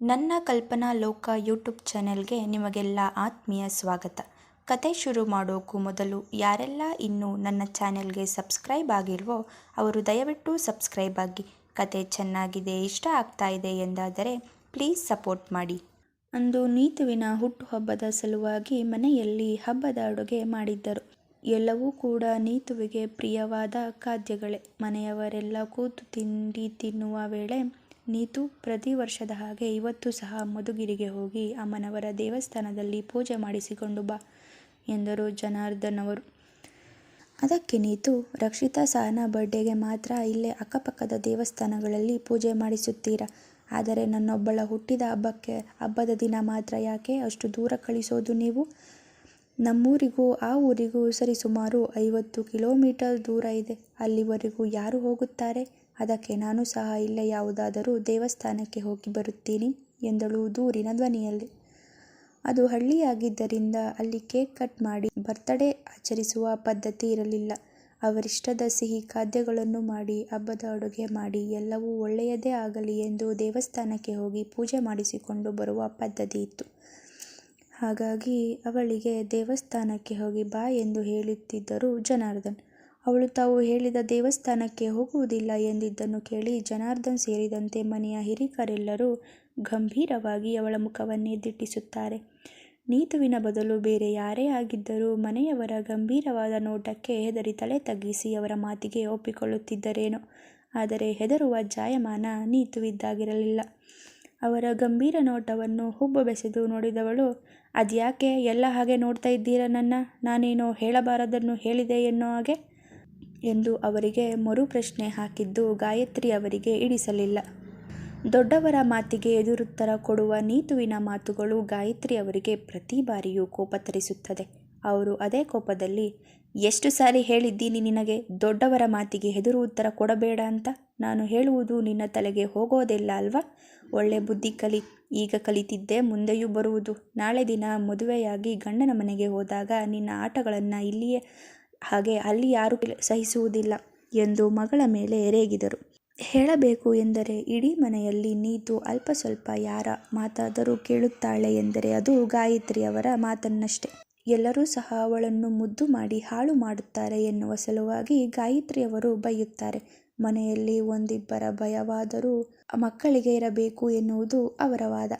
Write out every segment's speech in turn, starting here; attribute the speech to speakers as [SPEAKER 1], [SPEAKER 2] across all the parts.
[SPEAKER 1] ನನ್ನ ಕಲ್ಪನಾ ಲೋಕ ಯೂಟ್ಯೂಬ್ ಚಾನೆಲ್ಗೆ ನಿಮಗೆಲ್ಲ ಆತ್ಮೀಯ ಸ್ವಾಗತ. ಕತೆ ಶುರು ಮಾಡೋಕ್ಕೂ ಮೊದಲು ಯಾರೆಲ್ಲ ಇನ್ನೂ ನನ್ನ ಚಾನೆಲ್ಗೆ ಸಬ್ಸ್ಕ್ರೈಬ್ ಆಗಿಲ್ವೋ ಅವರು ದಯವಿಟ್ಟು ಸಬ್ಸ್ಕ್ರೈಬ್ ಆಗಿ. ಕತೆ ಚೆನ್ನಾಗಿದೆ, ಇಷ್ಟ ಆಗ್ತಾ ಇದೆ ಎಂದಾದರೆ ಪ್ಲೀಸ್ ಸಪೋರ್ಟ್ ಮಾಡಿ. ಅಂದು ನೀತುವಿನ ಹುಟ್ಟುಹಬ್ಬದ ಸಲುವಾಗಿ ಮನೆಯಲ್ಲಿ ಹಬ್ಬದ ಅಡುಗೆ ಮಾಡಿದ್ದರು. ಎಲ್ಲವೂ ಕೂಡ ನೀತುವಿಗೆ ಪ್ರಿಯವಾದ ಖಾದ್ಯಗಳೇ. ಮನೆಯವರೆಲ್ಲ ಕೂತು ತಿಂಡಿ ತಿನ್ನುವ ವೇಳೆ ನೀತು ಪ್ರತಿ ವರ್ಷದ ಹಾಗೆ ಇವತ್ತು ಸಹ ಮಧುಗಿರಿಗೆ ಹೋಗಿ ಅಮ್ಮನವರ ದೇವಸ್ಥಾನದಲ್ಲಿ ಪೂಜೆ ಮಾಡಿಸಿಕೊಂಡು ಬಾ ಎಂದರು ಜನಾರ್ದನ್ ಅವರು ಅದಕ್ಕೆ ನೀತು, ರಕ್ಷಿತಾ ಸಹನ ಬರ್ಡೇಗೆ ಮಾತ್ರ ಇಲ್ಲೇ ಅಕ್ಕಪಕ್ಕದ ದೇವಸ್ಥಾನಗಳಲ್ಲಿ ಪೂಜೆ ಮಾಡಿಸುತ್ತೀರಾ? ಆದರೆ ನನ್ನೊಬ್ಬಳ ಹುಟ್ಟಿದ ಹಬ್ಬಕ್ಕೆ, ಹಬ್ಬದ ದಿನ ಮಾತ್ರ ಯಾಕೆ ಅಷ್ಟು ದೂರ ಕಳಿಸೋದು ನೀವು? ನಮ್ಮೂರಿಗೂ, ಆ ಊರಿಗೂ ಸರಿಸುಮಾರು ಐವತ್ತು ಕಿಲೋಮೀಟರ್ ದೂರ ಇದೆ. ಅಲ್ಲಿವರೆಗೂ ಯಾರು ಹೋಗುತ್ತಾರೆ? ಅದಕ್ಕೆ ನಾನು ಸಹ ಇಲ್ಲ ಯಾವುದಾದರೂ ದೇವಸ್ಥಾನಕ್ಕೆ ಹೋಗಿ ಬರುತ್ತೀನಿ ಎಂದಳು ದೂರಿನ ಧ್ವನಿಯಲ್ಲಿ. ಅದು ಹಳ್ಳಿಯಾಗಿದ್ದರಿಂದ ಅಲ್ಲಿ ಕೇಕ್ ಕಟ್ ಮಾಡಿ ಬರ್ತಡೇ ಆಚರಿಸುವ ಪದ್ಧತಿ ಇರಲಿಲ್ಲ. ಅವರಿಷ್ಟದ ಸಿಹಿ ಖಾದ್ಯಗಳನ್ನು ಮಾಡಿ, ಹಬ್ಬದ ಅಡುಗೆ ಮಾಡಿ, ಎಲ್ಲವೂ ಒಳ್ಳೆಯದೇ ಆಗಲಿ ಎಂದು ದೇವಸ್ಥಾನಕ್ಕೆ ಹೋಗಿ ಪೂಜೆ ಮಾಡಿಸಿಕೊಂಡು ಬರುವ ಪದ್ಧತಿ ಇತ್ತು. ಹಾಗಾಗಿ ಅವಳಿಗೆ ದೇವಸ್ಥಾನಕ್ಕೆ ಹೋಗಿ ಬಾ ಎಂದು ಹೇಳುತ್ತಿದ್ದರು ಜನಾರ್ದನ್. ಅವಳು ತಾವು ಹೇಳಿದ ದೇವಸ್ಥಾನಕ್ಕೆ ಹೋಗುವುದಿಲ್ಲ ಎಂದಿದ್ದನ್ನು ಕೇಳಿ ಜನಾರ್ದನ್ ಸೇರಿದಂತೆ ಮನೆಯ ಹಿರಿಕರೆಲ್ಲರೂ ಗಂಭೀರವಾಗಿ ಅವಳ ಮುಖವನ್ನೇ ದಿಟ್ಟಿಸುತ್ತಾರೆ. ನೀತುವಿನ ಬದಲು ಬೇರೆ ಯಾರೇ ಆಗಿದ್ದರೂ ಮನೆಯವರ ಗಂಭೀರವಾದ ನೋಟಕ್ಕೆ ಹೆದರಿ ತಲೆ ತಗ್ಗಿಸಿ ಅವರ ಮಾತಿಗೆ ಒಪ್ಪಿಕೊಳ್ಳುತ್ತಿದ್ದರೇನೋ. ಆದರೆ ಹೆದರುವ ಜಾಯಮಾನ ನೀತುವಿದ್ದಾಗಿರಲಿಲ್ಲ. ಅವರ ಗಂಭೀರ ನೋಟವನ್ನು ಹುಬ್ಬು ಬೆಸೆದು ನೋಡಿದವಳು, ಅದ್ಯಾಕೆ ಎಲ್ಲ ಹಾಗೆ ನೋಡ್ತಾ ಇದ್ದೀರಾ ನನ್ನ? ನಾನೇನೋ ಹೇಳಬಾರದನ್ನು ಹೇಳಿದೆ ಎನ್ನೋ ಹಾಗೆ? ಎಂದು ಅವರಿಗೆ ಮರು ಪ್ರಶ್ನೆ ಹಾಕಿದ್ದು ಗಾಯತ್ರಿ ಅವರಿಗೆ ಇಡಿಸಲಿಲ್ಲ. ದೊಡ್ಡವರ ಮಾತಿಗೆ ಎದುರುತ್ತರ ಕೊಡುವ ನೀತುವಿನ ಮಾತುಗಳು ಗಾಯತ್ರಿ ಅವರಿಗೆ ಪ್ರತಿ ಬಾರಿಯೂ ಕೋಪ ತರಿಸುತ್ತದೆ. ಅವರು ಅದೇ ಕೋಪದಲ್ಲಿ, ಎಷ್ಟು ಸಾರಿ ಹೇಳಿದ್ದೀನಿ ನಿನಗೆ, ದೊಡ್ಡವರ ಮಾತಿಗೆ ಎದುರು ಉತ್ತರ ಕೊಡಬೇಡ ಅಂತ? ನಾನು ಹೇಳುವುದು ನಿನ್ನ ತಲೆಗೆ ಹೋಗೋದಿಲ್ಲ ಅಲ್ವಾ? ಒಳ್ಳೆ ಬುದ್ಧಿ ಕಲಿ, ಈಗ ಕಲಿತಿದ್ದೆ ಮುಂದೆಯೂ ಬರುವುದು. ನಾಳೆ ದಿನ ಮದುವೆಯಾಗಿ ಗಂಡನ ಮನೆಗೆ ಹೋದಾಗ ನಿನ್ನ ಆಟಗಳನ್ನು ಇಲ್ಲಿಯೇ ಹಾಗೆ ಅಲ್ಲಿ ಯಾರೂ ಸಹಿಸುವುದಿಲ್ಲ ಎಂದು ಮಗಳ ಮೇಲೆ ರೇಗಿದರು. ಹೇಳಬೇಕು ಎಂದರೆ ಇಡೀ ಮನೆಯಲ್ಲಿ ನೀತು ಅಲ್ಪ ಸ್ವಲ್ಪ ಯಾರ ಮಾತಾದರೂ ಕೇಳುತ್ತಾಳೆ ಎಂದರೆ ಅದು ಗಾಯತ್ರಿಯವರ ಮಾತನ್ನಷ್ಟೇ. ಎಲ್ಲರೂ ಸಹ ಅವಳನ್ನು ಮುದ್ದು ಮಾಡಿ ಹಾಳು ಮಾಡುತ್ತಾರೆ ಎನ್ನುವ ಸಲುವಾಗಿ ಗಾಯತ್ರಿಯವರು ಬೈಯುತ್ತಾರೆ. ಮನೆಯಲ್ಲಿ ಒಂದಿಬ್ಬರ ಭಯವಾದರೂ ಮಕ್ಕಳಿಗೆ ಇರಬೇಕು ಎನ್ನುವುದು ಅವರ ವಾದ.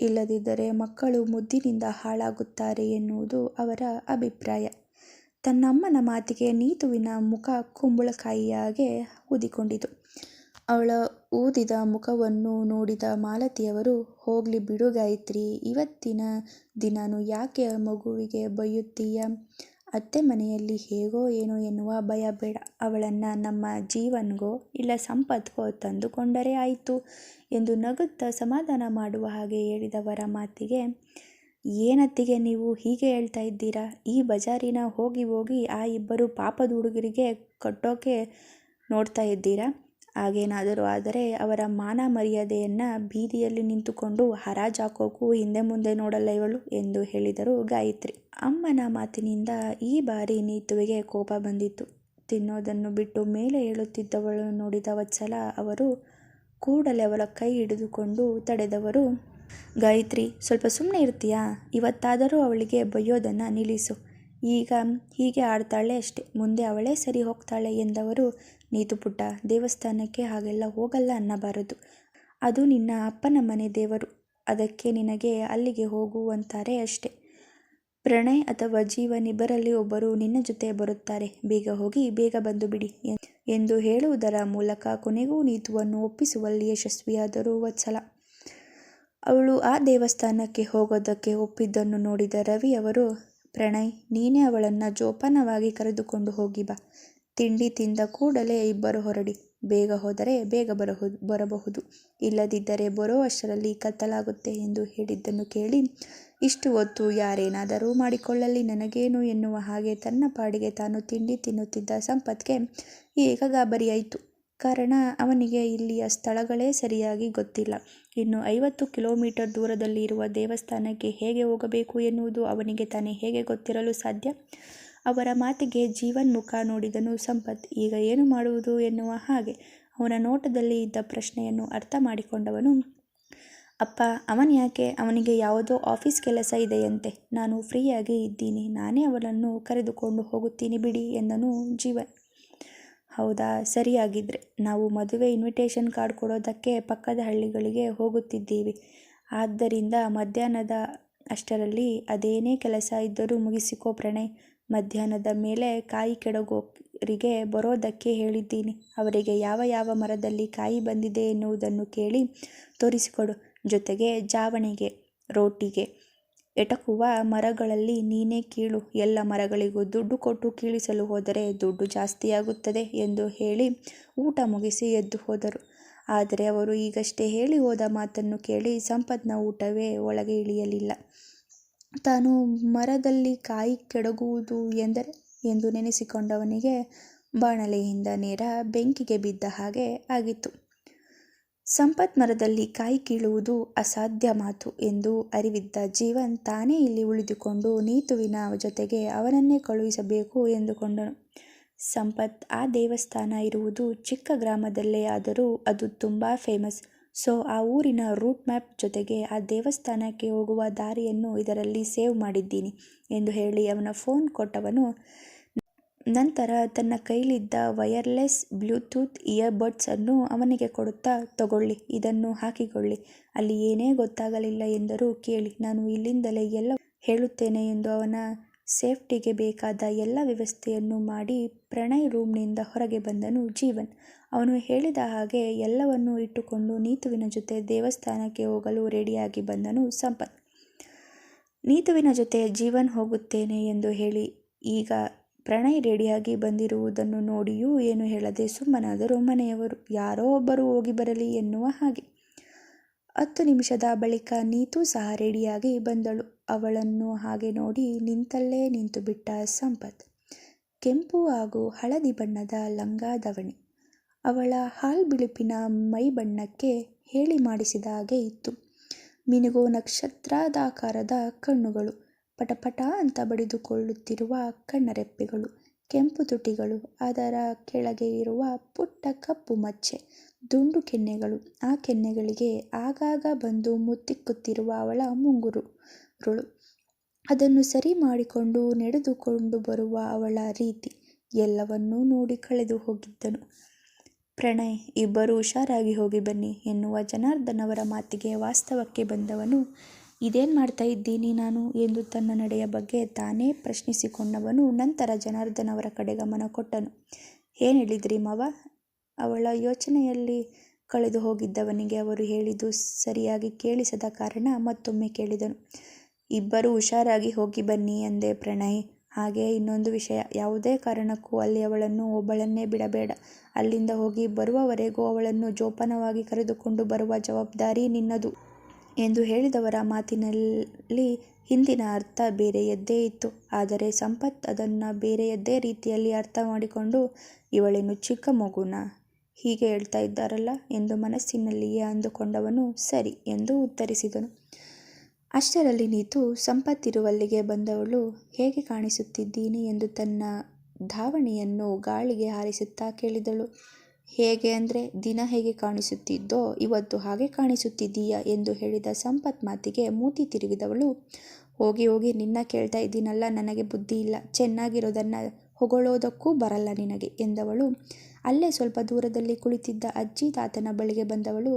[SPEAKER 1] ಇಲ್ಲದಿದ್ದರೆ ಮಕ್ಕಳು ಮುದ್ದಿನಿಂದ ಹಾಳಾಗುತ್ತಾರೆ ಎನ್ನುವುದು ಅವರ ಅಭಿಪ್ರಾಯ. ತನ್ನಮ್ಮನ ಮಾತಿಗೆ ನೀತುವಿನ ಮುಖ ಕುಂಬಳಕಾಯಿಯಾಗೆ ಊದಿಕೊಂಡಿತು. ಅವಳ ಊದಿದ ಮುಖವನ್ನು ನೋಡಿದ ಮಾಲತಿಯವರು, ಹೋಗ್ಲಿ ಬಿಡು ಗಾಯತ್ರಿ, ಇವತ್ತಿನ ದಿನನು ಯಾಕೆ ಮಗುವಿಗೆ ಬೈಯುತ್ತೀಯ? ಅತ್ತೆ ಮನೆಯಲ್ಲಿ ಹೇಗೋ ಏನೋ ಎನ್ನುವ ಭಯ ಬೇಡ. ಅವಳನ್ನು ನಮ್ಮ ಜೀವನ್ಗೋ ಇಲ್ಲ ಸಂಪತ್ಗೋ ತಂದುಕೊಂಡರೆ ಆಯಿತು ಎಂದು ನಗುತ್ತಾ ಸಮಾಧಾನ ಮಾಡುವ ಹಾಗೆ ಹೇಳಿದವರ ಮಾತಿಗೆ ಏನತ್ತಿಗೆ ನೀವು ಹೀಗೆ ಹೇಳ್ತಾ ಇದ್ದೀರಾ? ಈ ಬಜಾರಿನ ಹೋಗಿ ಹೋಗಿ ಆ ಇಬ್ಬರು ಪಾಪದ ಹುಡುಗರಿಗೆ ಕಟ್ಟೋಕೆ ನೋಡ್ತಾ ಇದ್ದೀರಾ? ಹಾಗೇನಾದರೂ ಆದರೆ ಅವರ ಮಾನ ಮರ್ಯಾದೆಯನ್ನು ಬೀದಿಯಲ್ಲಿ ನಿಂತುಕೊಂಡು ಹರಾಜಾಕೋಕು ಹಿಂದೆ ಮುಂದೆ ನೋಡಲ್ಲ ಇವಳು ಎಂದು ಹೇಳಿದರು ಗಾಯತ್ರಿ. ಅಮ್ಮನ ಮಾತಿನಿಂದ ಈ ಬಾರಿ ನೀತುವಿಗೆ ಕೋಪ ಬಂದಿತ್ತು. ತಿನ್ನೋದನ್ನು ಬಿಟ್ಟು ಮೇಲೆ ಹೇಳುತ್ತಿದ್ದವಳು ನೋಡಿದ ವತ್ಸಲ ಅವರು ಕೂಡಲೇ ಅವಳ ಕೈ ಹಿಡಿದುಕೊಂಡು ತಡೆದವರು ಗಾಯತ್ರಿ, ಸ್ವಲ್ಪ ಸುಮ್ಮನೆ ಇರ್ತೀಯಾ? ಇವತ್ತಾದರೂ ಅವಳಿಗೆ ಬೈಯೋದನ್ನು ನಿಲ್ಲಿಸು. ಈಗ ಹೀಗೆ ಆಡ್ತಾಳೆ ಅಷ್ಟೆ. ಮುಂದೆ ಅವಳೇ ಸರಿ ಹೋಗ್ತಾಳೆ ಎಂದವರು ನೀತು ಪುಟ್ಟ. ದೇವಸ್ಥಾನಕ್ಕೆ ಹಾಗೆಲ್ಲ ಹೋಗಲ್ಲ ಅನ್ನಬಾರದು. ಅದು ನಿನ್ನ ಅಪ್ಪನ ಮನೆ ದೇವರು. ಅದಕ್ಕೆ ನಿನಗೆ ಅಲ್ಲಿಗೆ ಹೋಗುವಂತಾರೆ ಅಷ್ಟೆ. ಪ್ರಣಯ್ ಅಥವಾ ಜೀವನಿಬ್ಬರಲ್ಲಿ ಒಬ್ಬರು ನಿನ್ನ ಜೊತೆ ಬರುತ್ತಾರೆ. ಬೇಗ ಹೋಗಿ ಬೇಗ ಬಂದು ಬಿಡಿ ಎಂದು ಹೇಳುವುದರ ಮೂಲಕ ಕೊನೆಗೂ ನೀತುವನ್ನು ಒಪ್ಪಿಸುವಲ್ಲಿ ಯಶಸ್ವಿಯಾದರೂ ವತ್ಸಲ. ಅವಳು ಆ ದೇವಸ್ಥಾನಕ್ಕೆ ಹೋಗೋದಕ್ಕೆ ಒಪ್ಪಿದ್ದನ್ನು ನೋಡಿದ ರವಿ ಅವರು, ಪ್ರಣಯ್, ನೀನೇ ಅವಳನ್ನು ಜೋಪಾನವಾಗಿ ಕರೆದುಕೊಂಡು ಹೋಗಿ ಬಾ. ತಿಂಡಿ ತಿಂದ ಕೂಡಲೇ ಇಬ್ಬರು ಹೊರಡಿ. ಬೇಗ ಹೋದರೆ ಬೇಗ ಬರಬಹುದು ಬರಬಹುದು. ಇಲ್ಲದಿದ್ದರೆ ಬರೋ ಅಷ್ಟರಲ್ಲಿ ಕತ್ತಲಾಗುತ್ತೆ ಎಂದು ಹೇಳಿದ್ದನ್ನು ಕೇಳಿ, ಇಷ್ಟು ಹೊತ್ತು ಯಾರೇನಾದರೂ ಮಾಡಿಕೊಳ್ಳಲಿ ನನಗೇನು ಎನ್ನುವ ಹಾಗೆ ತನ್ನ ಪಾಡಿಗೆ ತಾನು ತಿಂಡಿ ತಿನ್ನುತ್ತಿದ್ದ ಸಂಪತ್ಗೆ ಈಗ ಗಾಬರಿಯಾಯಿತು. ಕಾರಣ ಅವನಿಗೆ ಇಲ್ಲಿಯ ಸ್ಥಳಗಳೇ ಸರಿಯಾಗಿ ಗೊತ್ತಿಲ್ಲ. ಇನ್ನು ಐವತ್ತು ಕಿಲೋಮೀಟರ್ ದೂರದಲ್ಲಿ ಇರುವ ದೇವಸ್ಥಾನಕ್ಕೆ ಹೇಗೆ ಹೋಗಬೇಕು ಎನ್ನುವುದು ಅವನಿಗೆ ತಾನೇ ಹೇಗೆ ಗೊತ್ತಿರಲು ಸಾಧ್ಯ? ಅವರ ಮಾತಿಗೆ ಜೀವನ್ ಮುಖ ನೋಡಿದನು ಸಂಪತ್. ಈಗ ಏನು ಮಾಡುವುದು ಎನ್ನುವ ಹಾಗೆ ಅವನ ನೋಟದಲ್ಲಿ ಇದ್ದ ಪ್ರಶ್ನೆಯನ್ನು ಅರ್ಥ ಮಾಡಿಕೊಂಡವನು, ಅಪ್ಪ, ಅವನ ಯಾಕೆ? ಅವನಿಗೆ ಯಾವುದೋ ಆಫೀಸ್ ಕೆಲಸ ಇದೆಯಂತೆ. ನಾನು ಫ್ರೀಯಾಗಿ ಇದ್ದೀನಿ. ನಾನೇ ಅವನನ್ನು ಕರೆದುಕೊಂಡು ಹೋಗುತ್ತೀನಿ ಬಿಡಿ ಎಂದನು ಜೀವನ್. ಹೌದಾ? ಸರಿಯಾಗಿದ್ರೆ ನಾವು ಮದುವೆ ಇನ್ವಿಟೇಷನ್ ಕಾರ್ಡ್ ಕೊಡೋದಕ್ಕೆ ಪಕ್ಕದ ಹಳ್ಳಿಗಳಿಗೆ ಹೋಗುತ್ತಿದ್ದೀವಿ. ಆದ್ದರಿಂದ ಮಧ್ಯಾಹ್ನದ ಅಷ್ಟರಲ್ಲಿ ಅದೇನೇ ಕೆಲಸ ಇದ್ದರೂ ಮುಗಿಸಿಕೋ ಪ್ರಣಯ್. ಮಧ್ಯಾಹ್ನದ ಮೇಲೆ ಕಾಯಿ ಕೆಡಗೋರಿಗೆ ಬರೋದಕ್ಕೆ ಹೇಳಿದ್ದೀನಿ. ಅವರಿಗೆ ಯಾವ ಯಾವ ಮರದಲ್ಲಿ ಕಾಯಿ ಬಂದಿದೆ ಎನ್ನುವುದನ್ನು ಕೇಳಿ ತೋರಿಸಿಕೊಡು. ಜೊತೆಗೆ ಜಾವಣಿಗೆ, ರೋಟಿಗೆ. ಎಟಕುವ ಮರಗಳಲ್ಲಿ ನೀನೇ ಕೀಳು. ಎಲ್ಲ ಮರಗಳಿಗೂ ದುಡ್ಡು ಕೊಟ್ಟು ಕೀಳಿಸಲು ಹೋದರೆ ದುಡ್ಡು ಜಾಸ್ತಿಯಾಗುತ್ತದೆ ಎಂದು ಹೇಳಿ ಊಟ ಮುಗಿಸಿ ಎದ್ದು ಹೋದರು. ಆದರೆ ಅವರು ಈಗಷ್ಟೇ ಹೇಳಿ ಹೋದ ಮಾತನ್ನು ಕೇಳಿ ಸಂಪತ್ನ ಊಟವೇ ಒಳಗೆ ಇಳಿಯಲಿಲ್ಲ. ತಾನು ಮರದಲ್ಲಿ ಕಾಯಿ ಕೆಡಗುವುದು ಎಂದರೆ? ಎಂದು ನೆನೆಸಿಕೊಂಡವನಿಗೆ ಬಾಣಲೆಯಿಂದ ನೇರ ಬೆಂಕಿಗೆ ಬಿದ್ದ ಹಾಗೆ ಆಗಿತ್ತು. ಸಂಪತ್ ಮರದಲ್ಲಿ ಕಾಯಿ ಕೀಳುವುದು ಅಸಾಧ್ಯ ಮಾತು ಎಂದು ಅರಿವಿದ್ದ ಜೀವನ್ ತಾನೇ ಇಲ್ಲಿ ಉಳಿದುಕೊಂಡು ನೀತುವಿನ ಜೊತೆಗೆ ಅವನನ್ನೇ ಕಳುಹಿಸಬೇಕು ಎಂದುಕೊಂಡನು. ಸಂಪತ್ ಆ ದೇವಸ್ಥಾನ ಇರುವುದು ಚಿಕ್ಕ ಗ್ರಾಮದಲ್ಲೇ ಆದರೂ ಅದು ತುಂಬ ಫೇಮಸ್ ಸೊ ಆ ಊರಿನ ರೂಟ್ ಮ್ಯಾಪ್ ಜೊತೆಗೆ ಆ ದೇವಸ್ಥಾನಕ್ಕೆ ಹೋಗುವ ದಾರಿಯನ್ನು ಇದರಲ್ಲಿ ಸೇವ್ ಮಾಡಿದ್ದೀನಿ ಎಂದು ಹೇಳಿ ಅವನ ಫೋನ್ ಕೊಟ್ಟವನು ನಂತರ ತನ್ನ ಕೈಲಿದ್ದ ವಯರ್ಲೆಸ್ ಬ್ಲೂಟೂತ್ ಇಯರ್ಬಡ್ಸ್ ಅನ್ನು ಅವನಿಗೆ ಕೊಡುತ್ತಾ, ತಗೊಳ್ಳಿ, ಇದನ್ನು ಹಾಕಿಕೊಳ್ಳಿ. ಅಲ್ಲಿ ಏನೇ ಗೊತ್ತಾಗಲಿಲ್ಲ ಎಂದರೂ ಕೇಳಿ. ನಾನು ಇಲ್ಲಿಂದಲೇ ಎಲ್ಲ ಹೇಳುತ್ತೇನೆ ಎಂದು ಅವನ ಸೇಫ್ಟಿಗೆ ಬೇಕಾದ ಎಲ್ಲ ವ್ಯವಸ್ಥೆಯನ್ನು ಮಾಡಿ ಪ್ರಣಯ್ ರೂಮ್ನಿಂದ ಹೊರಗೆ ಬಂದನು ಜೀವನ್. ಅವನು ಹೇಳಿದ ಹಾಗೆ ಎಲ್ಲವನ್ನೂ ಇಟ್ಟುಕೊಂಡು ನೀತುವಿನ ಜೊತೆ ದೇವಸ್ಥಾನಕ್ಕೆ ಹೋಗಲು ರೆಡಿಯಾಗಿ ಬಂದನು ಸಂಪತ್. ನೀತುವಿನ ಜೊತೆ ಜೀವನ್ ಹೋಗುತ್ತೇನೆ ಎಂದು ಹೇಳಿ, ಈಗ ಪ್ರಣಯ್ ರೆಡಿಯಾಗಿ ಬಂದಿರುವುದನ್ನು ನೋಡಿಯೂ ಏನು ಹೇಳದೆ ಸುಮ್ಮನಾದರು ಮನೆಯವರು, ಯಾರೋ ಒಬ್ಬರು ಹೋಗಿ ಬರಲಿ ಎನ್ನುವ ಹಾಗೆ. ಹತ್ತು ನಿಮಿಷದ ಬಳಿಕ ನೀತು ಸಹ ರೆಡಿಯಾಗಿ ಬಂದಳು. ಅವಳನ್ನು ಹಾಗೆ ನೋಡಿ ನಿಂತಲ್ಲೇ ನಿಂತು ಬಿಟ್ಟ ಸಂಪತ್. ಕೆಂಪು ಹಾಗೂ ಹಳದಿ ಬಣ್ಣದ ಲಂಗಾದವಣಿ ಅವಳ ಹಾಲ್ ಬಿಳುಪಿನ ಮೈ ಬಣ್ಣಕ್ಕೆ ಹೇಳಿ ಮಾಡಿಸಿದ ಹಾಗೆ ಇತ್ತು. ಮಿನುಗೋ ನಕ್ಷತ್ರಾದಾಕಾರದ ಕಣ್ಣುಗಳು. ಪಟಪಟ ಅಂತ ಬಡಿದುಕೊಳ್ಳುತ್ತಿರುವ ಕಣ್ಣರೆಪ್ಪೆಗಳು, ಕೆಂಪು ತುಟಿಗಳು, ಅದರ ಕೆಳಗೆ ಇರುವ ಪುಟ್ಟ ಕಪ್ಪು ಮಚ್ಚೆ, ದುಂಡು ಕೆನ್ನೆಗಳು. ಆ ಕೆನ್ನೆಗಳಿಗೆ ಆಗಾಗ ಬಂದು ಮುತ್ತಿಕ್ಕುತ್ತಿರುವ ಅವಳ ಮುಂಗುರುಗಳು. ಅದನ್ನು ಸರಿ ಮಾಡಿಕೊಂಡು ನಡೆದುಕೊಂಡು ಬರುವ ಅವಳ ರೀತಿ ಎಲ್ಲವನ್ನೂ ನೋಡಿ ಕಳೆದು ಹೋಗಿದ್ದನು. ಪ್ರಣಯ್, ಇಬ್ಬರೂ ಹುಷಾರಾಗಿ ಹೋಗಿ ಬನ್ನಿ ಎನ್ನುವ ಜನಾರ್ದನವರ ಮಾತಿಗೆ ವಾಸ್ತವಕ್ಕೆ ಬಂದವನು ಇದೇನು ಮಾಡ್ತಾ ಇದ್ದೀನಿ ನಾನು ಎಂದು ತನ್ನ ನಡೆಯ ಬಗ್ಗೆ ತಾನೇ ಪ್ರಶ್ನಿಸಿಕೊಂಡವನು. ನಂತರ ಜನಾರ್ದನ್ ಅವರ ಕಡೆ ಗಮನ ಕೊಟ್ಟನು. ಏನು ಹೇಳಿದ್ರಿ ಮಾವ? ಅವಳ ಯೋಚನೆಯಲ್ಲಿ ಕಳೆದು ಹೋಗಿದ್ದವನಿಗೆ ಅವರು ಹೇಳಿದ್ದು ಸರಿಯಾಗಿ ಕೇಳಿಸದ ಕಾರಣ ಮತ್ತೊಮ್ಮೆ ಕೇಳಿದನು. ಇಬ್ಬರು ಹುಷಾರಾಗಿ ಹೋಗಿ ಬನ್ನಿ ಎಂದೆ ಪ್ರಣಯ್. ಹಾಗೆ ಇನ್ನೊಂದು ವಿಷಯ. ಯಾವುದೇ ಕಾರಣಕ್ಕೂ ಅಲ್ಲಿ ಅವಳನ್ನು ಒಬ್ಬಳನ್ನೇ ಬಿಡಬೇಡ. ಅಲ್ಲಿಂದ ಹೋಗಿ ಬರುವವರೆಗೂ ಅವಳನ್ನು ಜೋಪಾನವಾಗಿ ಕರೆದುಕೊಂಡು ಬರುವ ಜವಾಬ್ದಾರಿ ನಿನ್ನದು. ಎಂದು ಹೇಳಿದವರ ಮಾತಿನಲ್ಲಿ ಹಿಂದಿನ ಅರ್ಥ ಬೇರೆಯದ್ದೇ ಇತ್ತು. ಆದರೆ ಸಂಪತ್ ಅದನ್ನು ಬೇರೆಯದ್ದೇ ರೀತಿಯಲ್ಲಿ ಅರ್ಥ ಮಾಡಿಕೊಂಡು, ಇವಳೇನು ಚಿಕ್ಕ ಮಗುನ? ಹೀಗೆ ಹೇಳ್ತಾ ಇದ್ದಾರಲ್ಲ? ಎಂದು ಮನಸ್ಸಿನಲ್ಲಿಯೇ ಅಂದುಕೊಂಡವನು, ಸರಿ ಎಂದು ಉತ್ತರಿಸಿದನು. ಅಷ್ಟರಲ್ಲಿ ನೀತು ಸಂಪತ್ತಿರುವಲ್ಲಿಗೆ ಬಂದವಳು ಹೇಗೆ ಕಾಣಿಸುತ್ತಿದ್ದೀನಿ? ಎಂದು ತನ್ನ ಧಾವಣಿಯನ್ನು ಗಾಳಿಗೆ ಹಾರಿಸುತ್ತಾ ಕೇಳಿದಳು. ಹೇಗೆ ಅಂದರೆ ದಿನ ಹೇಗೆ ಕಾಣಿಸುತ್ತಿದ್ದೋ ಇವತ್ತು ಹಾಗೆ ಕಾಣಿಸುತ್ತಿದ್ದೀಯಾ ಎಂದು ಹೇಳಿದ ಸಂಪತ್ ಮಾತಿಗೆ ಮೂತಿ ತಿರುಗಿದವಳು. ಹೋಗಿ ಹೋಗಿ ನಿನ್ನ ಕೇಳ್ತಾ ಇದ್ದೀನಲ್ಲ, ನನಗೆ ಬುದ್ಧಿ ಇಲ್ಲ. ಚೆನ್ನಾಗಿರೋದನ್ನು ಹೊಗಳೋದಕ್ಕೂ ಬರಲ್ಲ ನಿನಗೆ ಎಂದವಳು. ಅಲ್ಲೇ ಸ್ವಲ್ಪ ದೂರದಲ್ಲಿ ಕುಳಿತಿದ್ದ ಅಜ್ಜಿ ತಾತನ ಬಳಿಗೆ ಬಂದವಳು.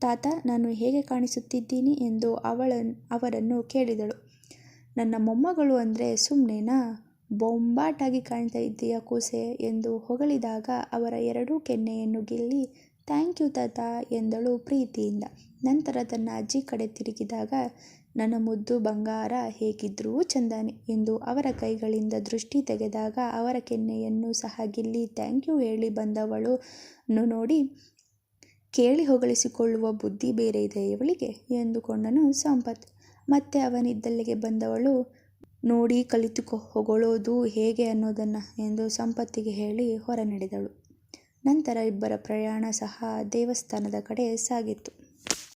[SPEAKER 1] ತಾತ, ನಾನು ಹೇಗೆ ಕಾಣಿಸುತ್ತಿದ್ದೀನಿ ಎಂದು ಅವಳ ಅವರನ್ನು ಕೇಳಿದಳು. ನನ್ನ ಮೊಮ್ಮಗಳು ಅಂದರೆ ಸುಮ್ಮನೆನಾ ಬೊಂಬಾಟಾಗಿ ಕಾಣ್ತಾ ಇದ್ದೀಯ ಕೂಸೆ ಎಂದು ಹೊಗಳಿದಾಗ ಅವರ ಎರಡೂ ಕೆನ್ನೆಯನ್ನು ಗಿಲ್ಲಿ, ಥ್ಯಾಂಕ್ ಯು ತಾತ ಎಂದಳು ಪ್ರೀತಿಯಿಂದ. ನಂತರ ತನ್ನ ಅಜ್ಜಿ ಕಡೆ ತಿರುಗಿದಾಗ, ನನ್ನ ಮುದ್ದು ಬಂಗಾರ ಹೇಗಿದ್ರೂ ಚಂದಾನೆ ಎಂದು ಅವರ ಕೈಗಳಿಂದ ದೃಷ್ಟಿ ತೆಗೆದಾಗ ಅವರ ಕೆನ್ನೆಯನ್ನು ಸಹ ಗಿಲ್ಲಿ, ಥ್ಯಾಂಕ್ ಯು ಹೇಳಿ ಬಂದವಳನ್ನು ನೋಡಿ ಕೇಳಿ ಹೊಗಳಿಸಿಕೊಳ್ಳುವ ಬುದ್ಧಿ ಬೇರೆ ಇದೆ ಇವಳಿಗೆ ಎಂದುಕೊಂಡನು ಸಂಪತ್. ಮತ್ತೆ ಅವನಿದ್ದಲ್ಲಿಗೆ ಬಂದವಳು ನೋಡಿ ಕಲಿತು ಹೊಗಳೋದು ಹೇಗೆ ಅನ್ನೋದನ್ನು ಎಂದು ಸಂಪತ್ತಿಗೆ ಹೇಳಿ ಹೊರ ನಡೆದಳು ನಂತರ ಇಬ್ಬರ ಪ್ರಯಾಣ ಸಹ ದೇವಸ್ಥಾನದ ಕಡೆ ಸಾಗಿತ್ತು.